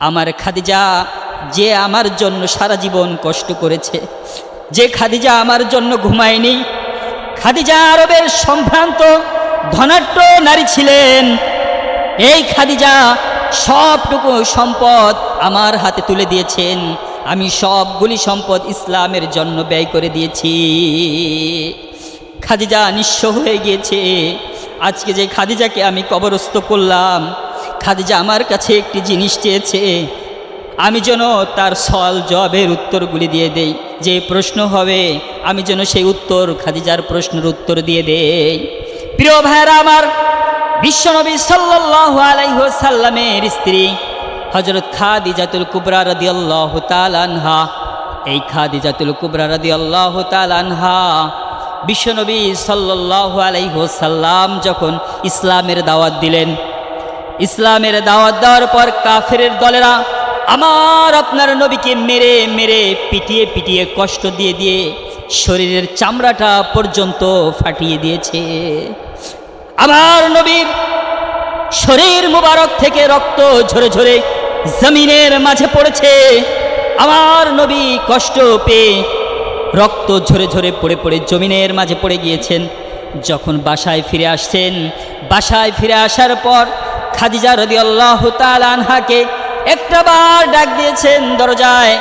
আমার খাদিজা যে আমার জন্য সারা জীবন কষ্ট করেছে, যে খাদিজা আমার জন্য ঘুমায়নি, খাদিজা আরবের সম্ভ্রান্ত ধনাঢ্য নারী ছিলেন। এই খাদিজা সবটুকু সম্পদ আমার হাতে তুলে দিয়েছেন। আমি সবগুলি সম্পদ ইসলামের জন্য ব্যয় করে দিয়েছি। খাদিজা নিঃস্ব হয়ে গিয়েছে। আজকে যে খাদিজাকে আমি কবরস্থ করলাম খাদিজা আমার কাছে একটি জিনিস চেয়েছে। আমি যেন তার সল জবের উত্তরগুলি দিয়ে দেই। যে প্রশ্ন হবে, আমি যেন সেই উত্তর খাদিজার প্রশ্নের উত্তর দিয়ে দেই। প্রিয় ভাইরা আমার, বিশ্বনবী সাল্লাহ আলাইসাল্লামের স্ত্রী হজরত খাদিজাতুল কুবরা রদি আল্লাহ আনহা, এই খাদিজাতুল কুবরা রদি আল্লাহ আনহা বিশ্বনবী সাল্লাহ আলাইসাল্লাম যখন ইসলামের দাওয়াত দিলেন ইসলামের দাওয়াত দেওয়ার পর কাফের দলেরা আমার আপনার নবীকে মেরে মেরে, পিটিয়ে পিটিয়ে কষ্ট দিয়ে দিয়ে শরীরের চামড়াটা পর্যন্ত ফাটিয়ে দিয়েছে। আমার নবীর শরীর মুবারক থেকে রক্ত ঝরে ঝরে জমিনের মাঝে পড়েছে। আমার নবী কষ্ট পেয়ে রক্ত ঝরে ঝরে পড়ে পড়ে জমিনের মাঝে পড়ে গিয়েছেন। যখন বাসায় ফিরে আসছেন, বাসায় ফিরে আসার পর খাদিজা রদি আল্লাহ আনহাকে একটা বার ডাক দিয়েছেন দরজায়,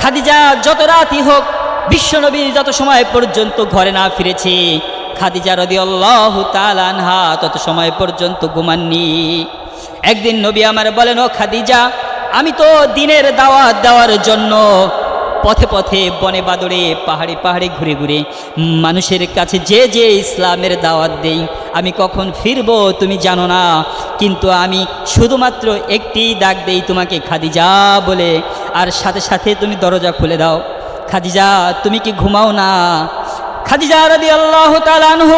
খাদিজা, যত রাতই হোক, বিশ্বনবী যত সময় পর্যন্ত ঘরে না ফিরেছে। খাদিজা রদি আল্লাহ আনহা তত সময় পর্যন্ত ঘুমাননি। একদিন নবী আমার বলেন, ও খাদিজা, আমি তো দিনের দাওয়াত দেওয়ার জন্য পথে পথে বনে বাদরে পাহাড়ে পাহাড়ে ঘুরে ঘুরে মানুষের কাছে যে যে ইসলামের দাওয়াত দেই, আমি কখন ফিরবো তুমি জানো না, কিন্তু আমি শুধুমাত্র একটি ডাক দেই তোমাকে, খাদিজা বলে। আর সাথে সাথে তুমি দরজা খুলে দাও। খাদিজা, তুমি কি ঘুমাও না? খাদিজা রদি আল্লাহ তালানহ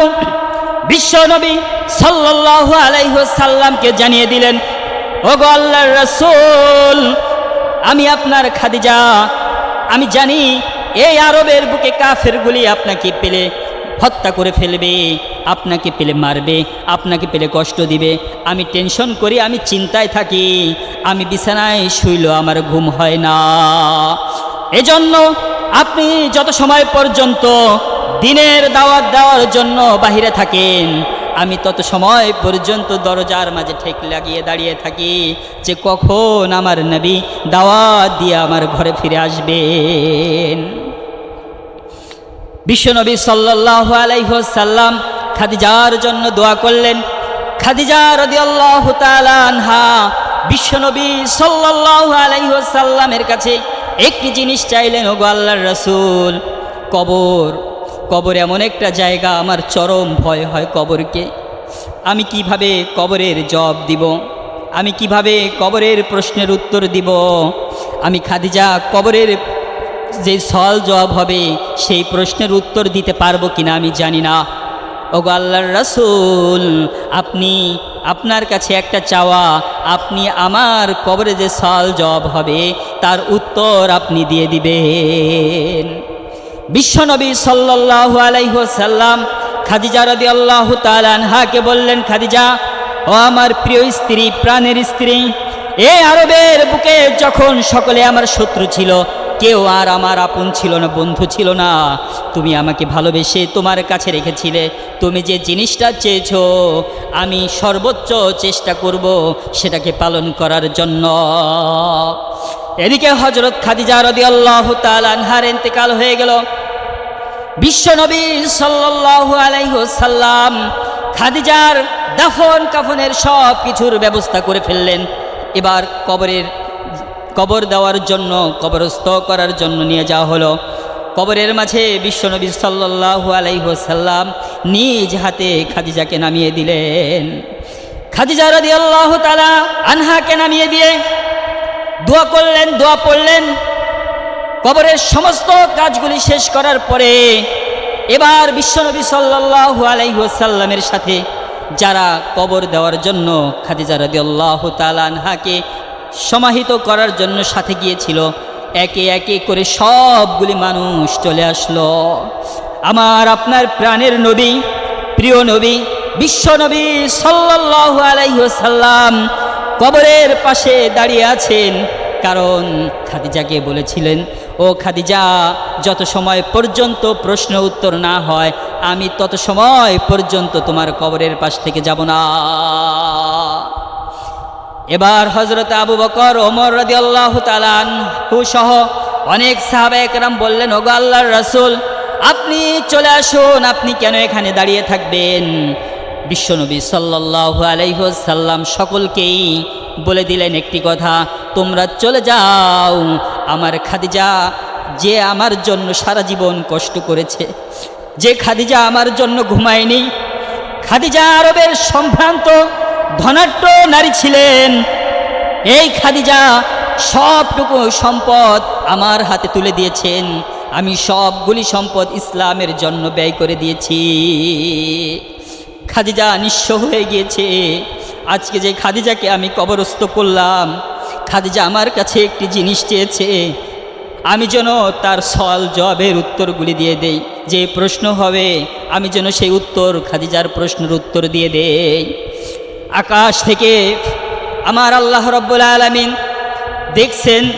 বিশ্ব নবী সাল্লাহ আলাইসাল্লামকে জানিয়ে দিলেন ও গো আল্লাহর রসুল, আমি আপনার খাদিজা আমি জানি এই আরবের বুকে কাফেরগুলি আপনাকে পেলে হত্যা করে ফেলবে, আপনাকে পেলে মারবে, আপনাকে পেলে কষ্ট দিবে। আমি টেনশন করি, আমি চিন্তায় থাকি, আমি বিছানায় শুইল আমার ঘুম হয় না। এজন্য আপনি যত সময় পর্যন্ত দিনের দাওয়াত দেওয়ার জন্য বাহিরে থাকেন আমি তত সময় পর্যন্ত দরজার মাঝে ঠেক লাগিয়ে দাঁড়িয়ে থাকি যে কখন আমার নবী দাওয়াত দিয়ে আমার ঘরে ফিরে আসবেন। বিশ্বনবী সাল্লাহ আলাইসাল্লাম খাদিজার জন্য দোয়া করলেন। খাদিজা রদি আল্লাহ আনহা বিশ্বনবী সাল্লাহ আলাইসাল্লামের কাছে একটি জিনিস চাইলেন, ওগো আল্লাহর রসুল, কবর। কবর এমন একটা জায়গা, আমার চরম ভয় হয় কবরকে। আমি কীভাবে কবরের জব দিব? আমি কীভাবে কবরের প্রশ্নের উত্তর দিব? আমি খাদিজা, কবরের যে সল জবাব হবে, সেই প্রশ্নের উত্তর দিতে পারব কিনা আমি জানি না। ওগো আল্লাহর রসুল, আপনি, আপনার কাছে একটা চাওয়া, আপনি আমার কবরে যে সল জব হবে, তার উত্তর আপনি দিয়ে দিবেন। বিশ্বনবী সাল্লাহ আলাইসাল্লাম খাদিজা রদি আল্লাহ তালানহাকে বললেন, খাদিজা, ও আমার প্রিয় স্ত্রী, প্রাণের স্ত্রী, এ আরবের বুকে যখন সকলে আমার শত্রু ছিল, কেউ আর আমার আপন ছিল না, বন্ধু ছিল না। তুমি আমাকে ভালোবেসে তোমার কাছে রেখেছিলে। তুমি যে জিনিসটা চেয়েছো, আমি সর্বোচ্চ চেষ্টা করব সেটাকে পালন করার জন্য। এদিকে হজরত খাদিজা রদি আল্লাহ তালানহার ইন্তেকাল হয়ে গেল। বিশ্বনবী সাল্লাহ আলাইসাল্লাম খাদিজার দাফন কাফনের সব কিছুর ব্যবস্থা করে ফেললেন। এবার কবরের, কবর দেওয়ার জন্য, কবরস্থ করার জন্য নিয়ে যাওয়া হলো। কবরের মাঝে বিশ্বনবী সাল্লাহ আলাইসাল্লাম নিজ হাতে খাদিজাকে নামিয়ে দিলেন। খাদিজা রদি আল্লাহ তালা আনহাকে নামিয়ে দিয়ে দোয়া করলেন, দোয়া পড়লেন। কবরের সমস্ত কাজগুলি শেষ করার পরে এবার বিশ্বনবী সাল্লাহ আলাইসাল্লামের সাথে যারা কবর দেওয়ার জন্য খাদিজা রদি আল্লাহ তালানহাকে সমাহিত করার জন্য সাথে গিয়েছিল, একে একে করে সবগুলি মানুষ চলে আসলো। আমার আপনার প্রাণের নবী, প্রিয় নবী, বিশ্বনবী সাল্লাহ আলাইসাল্লাম কবরের পাশে দাঁড়িয়ে আছেন। কারণ খাদিজাকে বলেছিলেন, ও খাদিজা, যত সময় পর্যন্ত প্রশ্ন উত্তর না হয়, আমি তত সময় পর্যন্ত তোমার কবরের পাশ থেকে যাব না। এবার হজরত আবু বকর, ওমর রদি আল্লাহ হু সহ অনেক সাহাবা একরাম বললেন, ওগো আল্লাহর রাসূল, আপনি চলে আসুন, আপনি কেন এখানে দাঁড়িয়ে থাকবেন? বিশ্বনবী সাল্লাল্লাহু আলাইহি সাল্লাম সকলকেই বলে দিলেন একটি কথা, তোমরা চলে যাও। আমার খাদিজা যে আমার জন্য সারা জীবন কষ্ট করেছে, যে খাদিজা আমার জন্য ঘুমায়নি, খাদিজা আরবের সম্ভ্রান্ত ধনাট্য নারী ছিলেন। এই খাদিজা সবটুকু সম্পদ আমার হাতে তুলে দিয়েছেন। আমি সবগুলি সম্পদ ইসলামের জন্য ব্যয় করে দিয়েছি। খাদিজা নিঃস্ব হয়ে গিয়েছে। আজকে যে খাদিজাকে আমি কবরস্থ করলাম, খাদিজা আমার কাছে একটি জিনিস চেয়েছে। আমি যেন তার সল জবের উত্তরগুলি দিয়ে দেই। যে প্রশ্ন হবে, আমি যেন সেই উত্তর খাদিজার প্রশ্নের উত্তর দিয়ে দেই। আকাশ থেকে আমার আল্লাহ রব্বুল আলমিন দেখছেন,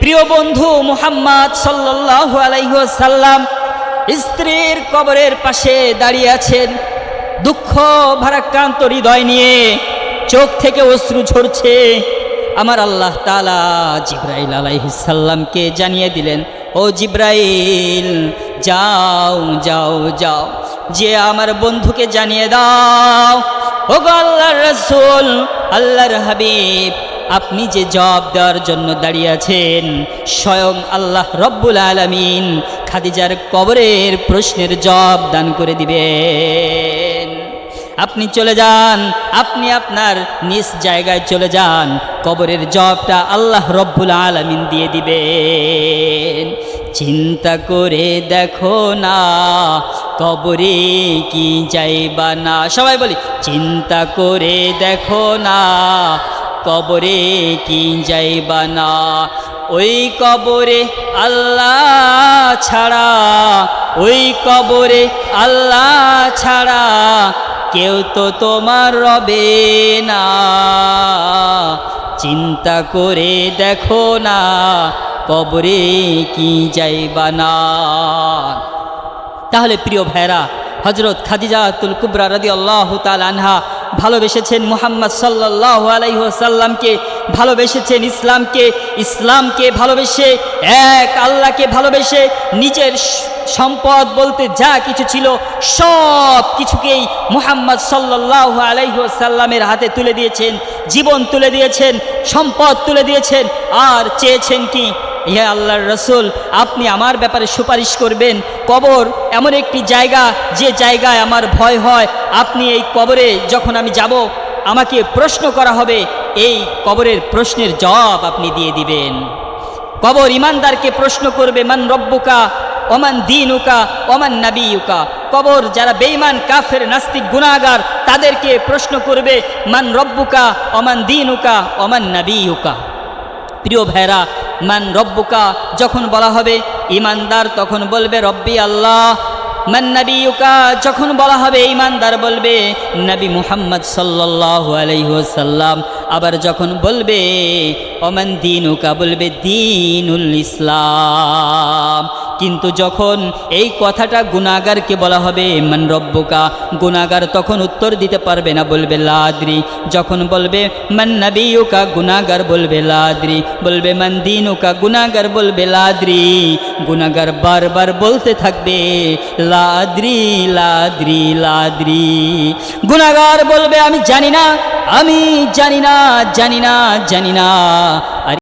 প্রিয় বন্ধু মুহাম্মদ সাল্লাহ আলাইসাল্লাম স্ত্রীর কবরের পাশে দাঁড়িয়ে আছেন। দুঃখ, ভারাক্রান্ত হৃদয় নিয়ে চোখ থেকে অশ্রু ঝরছে। আমার আল্লাহ তালা জিব্রাইল আলাইহিসাল্লামকে জানিয়ে দিলেন, ও জিব্রাইল, যাও যাও যাও, যে আমার বন্ধুকে জানিয়ে দাও। ও আল্লাহর রসুল, আল্লাহর হাবিব, আপনি যে জবাব দেওয়ার জন্য দাঁড়িয়ে আছেন, স্বয়ং আল্লাহ রব্বুল আলমিন খাদিজার কবরের প্রশ্নের জবাব দান করে দিবেন। আপনি চলে যান, আপনি আপনার নিজ জায়গায় চলে যান, কবরের জবটা আল্লাহ রব্বুল আলমিন দিয়ে দিবেন। চিন্তা করে দেখো না, কবরে কি যাইবা না। সবাই বলি, চিন্তা করে দেখো না, কবরে কি যাইবা না। ওই কবরে আল্লাহ ছাড়া, ওই কবরে আল্লাহ ছাড়া কেউ তো তোমার রবে না। চিন্তা করে দেখো না, কবরে কি যাইবা না। তাহলে প্রিয় ভাইরা হজরত খাদিজাতুল কুবরা রাদি আল্লাহ তাল আনহা ভালোবেসেছেন মুহাম্মদ সাল্লাহ আলাইসাল্লামকে ভালোবেসেছেন ইসলামকে ইসলামকে ভালোবেসে, এক আল্লাহকে ভালোবেসে নিজের সম্পদ বলতে যা কিছু ছিল সব কিছুকেই মুহাম্মদ সাল্লাহ আলাইসাল্লামের হাতে তুলে দিয়েছেন, জীবন তুলে দিয়েছেন, সম্পদ তুলে দিয়েছেন, আর চেয়েছেন কি ইহে আল্লাহর রসুল, আপনি আমার ব্যাপারে সুপারিশ করবেন। কবর এমন একটি জায়গা, যে জায়গায় আমার ভয় হয়। আপনি এই কবরে যখন আমি যাব, আমাকে প্রশ্ন করা হবে, এই কবরের প্রশ্নের জবাব আপনি দিয়ে দিবেন। কবর ইমানদারকে প্রশ্ন করবে, মান রব্বুকা, ওমান দিনুকা, ওমান নাবিউকা কবর যারা বেঈমান, কাফের, নাস্তিক গুনাগার তাদেরকে প্রশ্ন করবে, মান রব্বুকা, ওমান দিনুকা, ওমান নাবিউকা প্রিয় ভাইরা, মান রব্বুকা, যখন বলা হবে ইমানদার, তখন বলবে রব্বি আল্লাহ। মান নবীকা যখন বলা হবে ইমানদার, বলবে নবী মুহাম্মদ সাল্লাল্লাহু আলাইহি আবার যখন বলবে অমান দিনুকা, বলবে দিনুল ইসলাম। কিন্তু যখন এই কথাটা গুনাগারকে বলা হবে, মান রব্বুকা গুনাগার তখন উত্তর দিতে পারবে না, বলবে, লাদ্রি। যখন বলবে, মান নবীকা গুনাগার বলবে, লাদ্রি। বলবে, মান দিনুকা গুনাগার বলবে, লাদ্রি। গুনাগার বারবার বলতে থাকবে, লাদ্রি লাদ্রি লাদ্রি। গুনাগার বলবে, আমি জানি না, আমি জানি না জানি না জানি না।